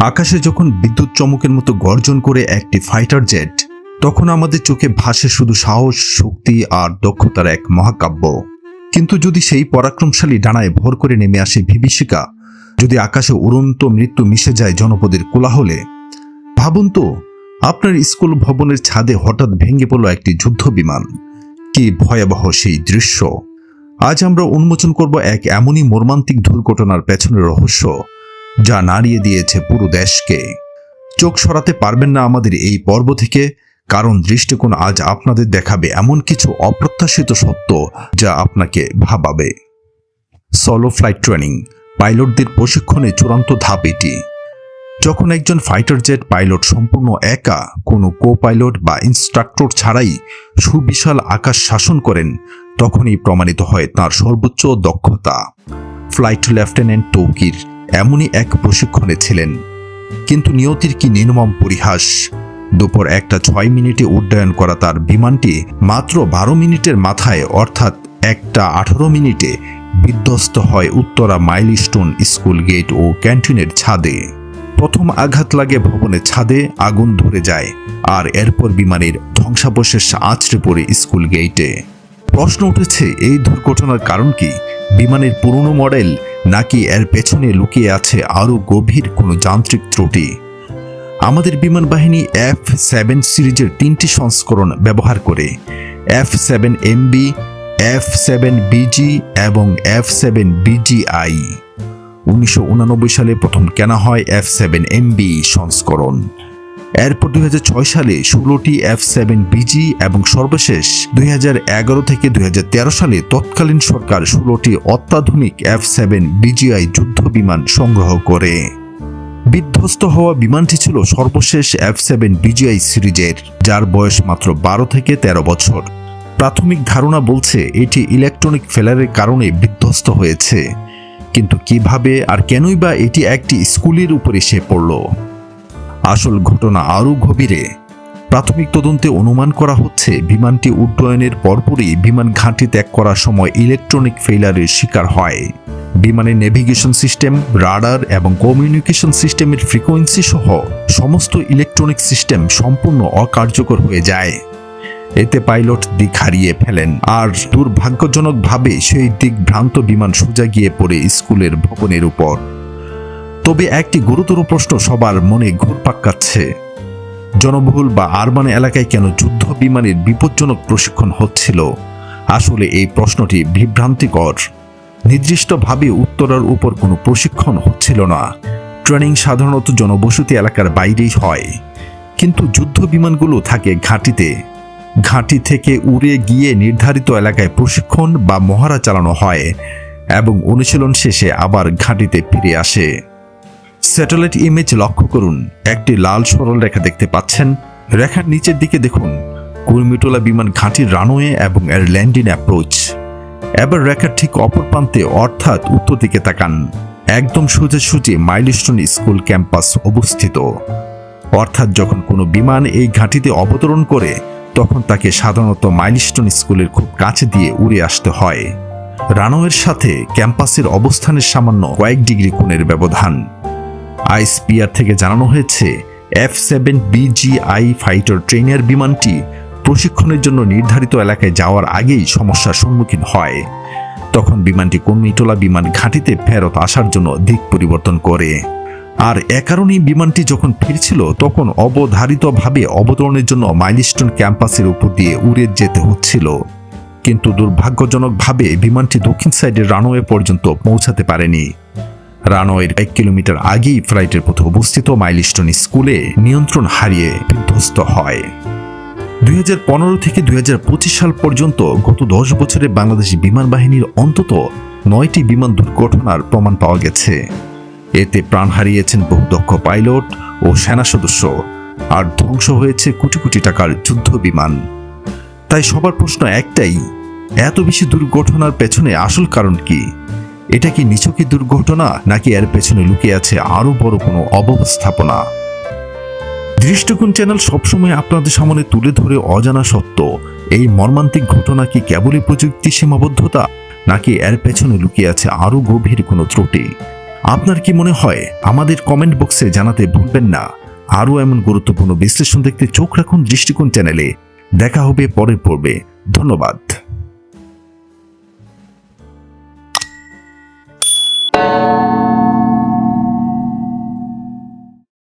আকাশে যখন বিদ্যুৎ চমকের মতো গর্জন করে একটি ফাইটার জেট তখন আমাদের চোখে ভাসে শুধু সাহস, শক্তি আর দক্ষতার এক মহাকাব্য। কিন্তু যদি সেই পরাক্রমশালী ডানায় ভর করে নেমে আসে বিভীষিকা, যদি আকাশে উড়ন্ত মৃত্যু মিশে যায় জনপদের কোলাহলে, ভাবুন তো, আপনার স্কুল ভবনের ছাদে হঠাৎ ভেঙে পড়ল একটি যুদ্ধ বিমান। কি ভয়াবহ সেই দৃশ্য! আজ আমরা উন্মোচন করব এক এমনই মর্মান্তিক দুর্ঘটনার পেছনের রহস্য। যা নাড়িয়ে দিয়েছে পুরো দেশকে। চোখ সরাতে পারবেন না আমাদের এই পর্ব থেকে, কারণ দৃষ্টিকোণ আজ আপনাদের দেখাবে এমন কিছু অপ্রত্যাশিত সত্য যা আপনাকে ভাবাবে। সলো ফ্লাইট ট্রেনিং পাইলটদের প্রশিক্ষণে চূড়ান্ত ধাপ এটি। যখন একজন ফাইটার জেট পাইলট সম্পূর্ণ একা, কোনো কো পাইলট বা ইনস্ট্রাক্টর ছাড়াই সুবিশাল আকাশ শাসন করেন, তখনই প্রমাণিত হয় তার সর্বোচ্চ দক্ষতা। ফ্লাইট লেফটেন্যান্ট তৌকির এমনই এক প্রশিক্ষণে ছিলেন। কিন্তু নিয়তির কি নির্মম পরিহাস? দুপুর একটা ছয় মিনিটে উড্ডয়ন করা তার বিমানটি মাত্র বারো মিনিটের মাথায়, অর্থাৎ একটা আঠারো মিনিটে বিধ্বস্ত হয় উত্তরা মাইলস্টোন স্কুল গেট ও ক্যান্টিনের ছাদে। প্রথম আঘাত লাগে ভবনের ছাদে আগুন ধরে যায়, আর এরপর বিমানের ধ্বংসাবশেষ আছড়ে পড়ে স্কুল গেইটে প্রশ্ন উঠেছে, এই দুর্ঘটনার কারণ কি? বিমানের পুরনো মডেল নাকি এর পেছনে লুকিয়ে আছে আরও গভীর কোনো যান্ত্রিক ত্রুটি? আমাদের বিমান বাহিনী এফ সেভেন সিরিজের তিনটি সংস্করণ ব্যবহার করে F seven MB, F seven BG এবং এফ সেভেন বিজিআই। উনিশশো সালে প্রথম কেনা হয় এফ সেভেন এমবি সংস্করণ। এরপর দুই হাজার ছয় সালে ষোলোটি এফ সেভেন বিজি এবং সর্বশেষ দুই হাজার এগারো থেকে দুই হাজার তেরো সালে তৎকালীন সরকার ষোলোটি অত্যাধুনিক এফ সেভেন বিজিআই যুদ্ধ বিমান সংগ্রহ করে। বিধ্বস্ত হওয়া বিমানটি ছিল সর্বশেষ এফ সেভেন বিজিআই সিরিজের, যার বয়স মাত্র বারো থেকে ১৩ বছর। প্রাথমিক ধারণা বলছে এটি ইলেকট্রনিক ফেলারের কারণে বিধ্বস্ত হয়েছে। কিন্তু কীভাবে আর কেনই বা এটি একটি স্কুলের উপর এসে পড়ল? আসল ঘটনা আরও গভীরে। প্রাথমিক তদন্তে অনুমান করা হচ্ছে, বিমানটি উড্ডয়নের পরপরই বিমান ঘাঁটি ত্যাগ করার সময় ইলেকট্রনিক ফেইলারের শিকার হয়। বিমানের নেভিগেশন সিস্টেম, রাডার এবং কমিউনিকেশন সিস্টেমের ফ্রিকোয়েন্সি সহ সমস্ত ইলেকট্রনিক সিস্টেম সম্পূর্ণ অকার্যকর হয়ে যায়। এতে পাইলট দিক হারিয়ে ফেলেন আর দুর্ভাগ্যজনকভাবে সেই দিক ভ্রান্ত বিমান সোজা গিয়ে পড়ে স্কুলের ভবনের উপর। তবে একটি গুরুতর প্রশ্ন সবার মনে ঘুরপাক কাচ্ছে জনবহুল বা আরবান এলাকায় কেন যুদ্ধ বিমানের বিপজ্জনক প্রশিক্ষণ হচ্ছিল? আসলে এই প্রশ্নটি বিভ্রান্তিকর। নির্দিষ্টভাবে উত্তরার উপর কোনো প্রশিক্ষণ হচ্ছিল না। ট্রেনিং সাধারণত জনবসতি এলাকার বাইরেই হয়। কিন্তু যুদ্ধ বিমানগুলো থাকে ঘাঁটিতে। ঘাঁটি থেকে উড়ে গিয়ে নির্ধারিত এলাকায় প্রশিক্ষণ বা মহড়া চালানো হয় এবং অনুশীলন শেষে আবার ঘাঁটিতে ফিরে আসে। স্যাটেলাইট ইমেজ লক্ষ্য করুন। একটি লাল সরল রেখা দেখতে পাচ্ছেন। রেখার নিচের দিকে দেখুন। কুর্মিটোলা বিমান ঘাঁটির রানওয়ে এবং এর ল্যান্ডিং অ্যাপ্রোচ এবার রেখার ঠিক অপর প্রান্তে অর্থাৎ উত্তর দিকে তাকান। একদম সোজাসুজি মাইলস্টোন স্কুল ক্যাম্পাস অবস্থিত। অর্থাৎ যখন কোনো বিমান এই ঘাঁটিতে অবতরণ করে, তখন তাকে সাধারণত মাইলস্টোন স্কুলের খুব কাছে দিয়ে উড়ে আসতে হয়। রানওয়ের সাথে ক্যাম্পাসের অবস্থানের সামান্য কয়েক ডিগ্রি কোণের ব্যবধান। আইসপিআর থেকে জানানো হয়েছে, F seven BGI fighter trainer বিমানটি প্রশিক্ষণের জন্য নির্ধারিত এলাকায় যাওয়ার আগেই সমস্যার সম্মুখীন হয়। তখন বিমানটি কর্মীটোলা বিমান ঘাঁটিতে ফেরত আসার জন্য দিক পরিবর্তন করে। আর এ কারণেই বিমানটি যখন ফিরছিল, তখন অবধারিতভাবে অবতরণের জন্য মাইলস্টোন ক্যাম্পাসের উপর দিয়ে উড়ে যেতে হচ্ছিল। কিন্তু দুর্ভাগ্যজনকভাবে বিমানটি দক্ষিণ সাইডের রানওয়ে পর্যন্ত পৌঁছাতে পারেনি। রানওয়ের এক কিলোমিটার আগেই ফ্লাইটের পথে অবস্থিত মাইলস্টোন স্কুলে নিয়ন্ত্রণ হারিয়ে বিধ্বস্ত হয়। দু হাজার পনেরো থেকে দু হাজার পঁচিশ সাল পর্যন্ত গত দশ বছরে বাংলাদেশি বিমান বাহিনীর অন্তত নয়টি বিমান দুর্ঘটনার প্রমাণ পাওয়া গেছে। এতে প্রাণ হারিয়েছেন বহু দক্ষ পাইলট ও সেনা সদস্য আর ধ্বংস হয়েছে কোটি কোটি টাকার যুদ্ধ বিমান। তাই সবার প্রশ্ন একটাই, এত বেশি দুর্ঘটনার পেছনে আসল কারণ কি? এটা কি নিছকই দুর্ঘটনা, নাকি এর পেছনে লুকিয়ে আছে আরও বড় কোনো অব্যবস্থাপনা? দৃষ্টিকোণ চ্যানেল সবসময় আপনাদের সামনে তুলে ধরে অজানা সত্য। এই মর্মান্তিক ঘটনা কি কেবলই প্রযুক্তি সীমাবদ্ধতা, নাকি এর পেছনে লুকিয়ে আছে আরও গভীর কোনো ত্রুটি? আপনার কি মনে হয়, আমাদের কমেন্ট বক্সে জানাতে ভুলবেন না। আরও এমন গুরুত্বপূর্ণ বিশ্লেষণ দেখতে চোখ রাখুন দৃষ্টিকোণ চ্যানেলে। দেখা হবে পরের পর্বে। ধন্যবাদ।